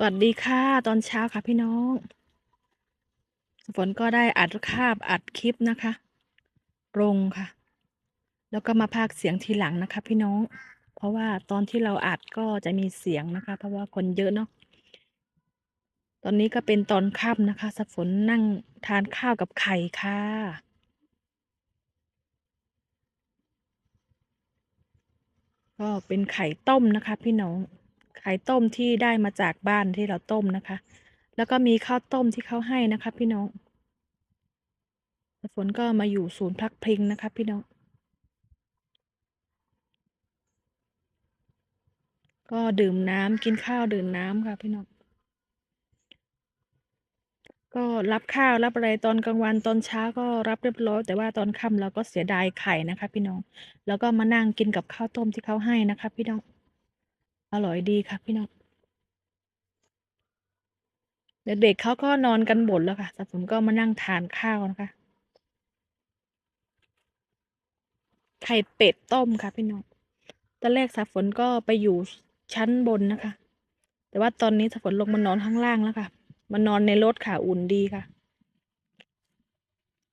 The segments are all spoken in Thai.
สวัสดีค่ะตอนเช้าค่ะพี่น้อง ฝนก็ได้อัดคาบอัดคลิปนะคะลงค่ะ แล้วก็มาพากเสียงทีหลังนะคะ พี่น้อง เพราะว่าตอนที่เราอัดก็จะมีเสียงนะคะ เพราะว่าคนเยอะเนาะตอนนี้ก็เป็นตอนค่ำนะคะสฝนนั่งทานข้าวกับไข่ค่ะก็เป็นไข่ต้มนะคะ พี่น้อง ไข่ต้มที่ได้มาจากบ้านที่เราต้มนะคะ แล้วก็มีข้าวต้มที่เขาให้นะคะ พี่น้องฝนก็มาอยู่ศูนย์พักพิงนะคะ พี่น้อง ก็ดื่มน้ำกินข้าวดื่มน้ำค่ะ พี่น้อง ก็รับข้าวรับอะไรตอนกลางวันตอนเช้าก็รับเรียบร้อยแต่ว่าตอนค่ำเราก็เสียดายไข่นะคะ พี่น้อง แล้วก็มานั่งกินกับข้าวต้มที่เขาให้นะคะ พี่น้อง อร่อยดีค่ะพี่น้องเด็กๆเขาก็นอนกันหมดแล้วค่ะแต่ผมก็มานั่งทานข้าวนะคะ ไข่เป็ดต้มค่ะพี่น้อง ตอนแรกสาฝนก็ไปอยู่ชั้นบนนะคะ แต่ว่าตอนนี้สาฝนลงมานอนข้างล่างแล้วค่ะ มานอนในรถค่ะอุ่นดีค่ะ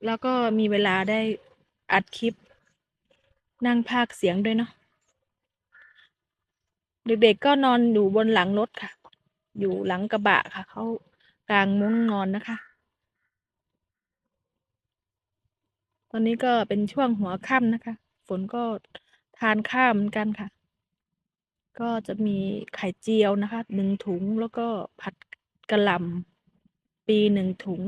แล้วก็มีเวลาได้อัดคลิป นั่งพากเสียงด้วยเนาะ เด็กๆก็นอนอยู่บนหลังรถค่ะ อยู่หลังกระบะค่ะ เขากลางมุ้งนอนนะคะ ตอนนี้ก็เป็นช่วงหัวค่ำนะคะ ฝนก็ทานข้าวเหมือนกันค่ะ ก็จะมีไข่เจียวนะคะหนึ่งถุงแล้วก็ผัดกระหล่ำปีหนึ่งถุง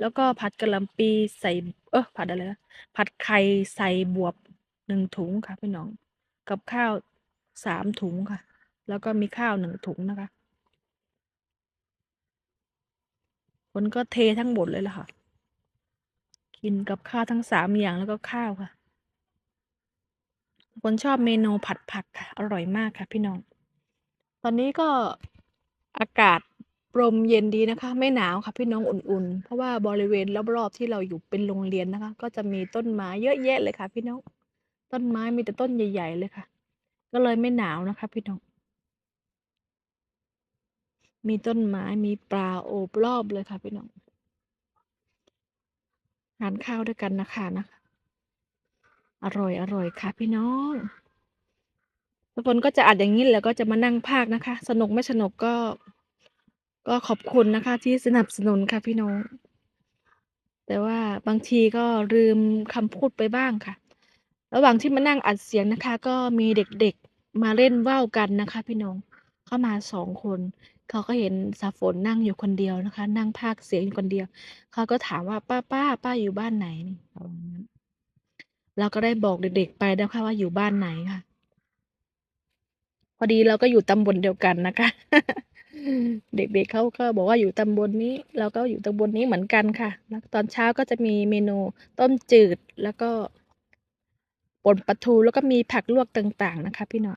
แล้วก็ผัดกระหล่ำปีใส่ เออผัดอะไรนะผัดไข่ใส่บวบหนึ่งถุงค่ะพี่น้อง กับข้าว สามถุงค่ะ แล้วก็มีข้าวหนึ่งถุงนะคะฝนก็เททั้งหมดเลยละค่ะ กินกับข้าวทั้งสามอย่างแล้วก็ข้าวค่ะ คนชอบเมนูผัดผักค่ะ อร่อยมากค่ะ พี่น้อง ตอนนี้ก็อากาศลมเย็นดีนะคะ ไม่หนาวค่ะพี่น้องอุ่นๆ เพราะว่าบริเวณรอบๆที่เราอยู่เป็นโรงเรียนนะคะ ก็จะมีต้นไม้เยอะแยะเลยค่ะ พี่น้อง ต้นไม้มีแต่ต้นใหญ่ ๆ เลยค่ะ ก็เลยไม่หนาวนะคะพี่น้อง มีต้นไม้มีปลาโอบรอบเลยค่ะพี่น้องทานข้าวด้วยกันนะคะนะคะ อร่อยอร่อยค่ะพี่น้องทุกคนก็จะอัดอย่างนี้แล้วก็จะมานั่งพากนะคะ สนุกไม่สนุกก็ ก็ขอบคุณนะคะ ที่สนับสนุนค่ะพี่น้อง แต่ว่าบางทีก็ลืมคำพูดไปบ้างค่ะ ระหว่างที่มานั่งอัดเสียงนะคะ ก็มีเด็กๆมาเล่นว่าวกันนะคะ พี่น้องเข้ามาสองคน เขาก็เห็นสาฝนนั่งอยู่คนเดียวนะคะ นั่งพากเสียงอยู่คนเดียว เขาก็ถามว่าป้าป้าป้าอยู่บ้านไหนนี่ประมาณนั้นเราก็ได้บอกเด็กๆไปนะคะว่าอยู่บ้านไหนค่ะ พอดีเราก็อยู่ตำบลเดียวกันนะคะ เด็กๆเขาก็บอกว่าอยู่ตำบลนี้ เราก็อยู่ตำบลนี้เหมือนกันค่ะ แล้วตอนเช้าก็จะมีเมนูต้มจืดแล้วก็ ป่นปลาทูแล้วก็มีผักลวกต่างๆนะคะ พี่น้อง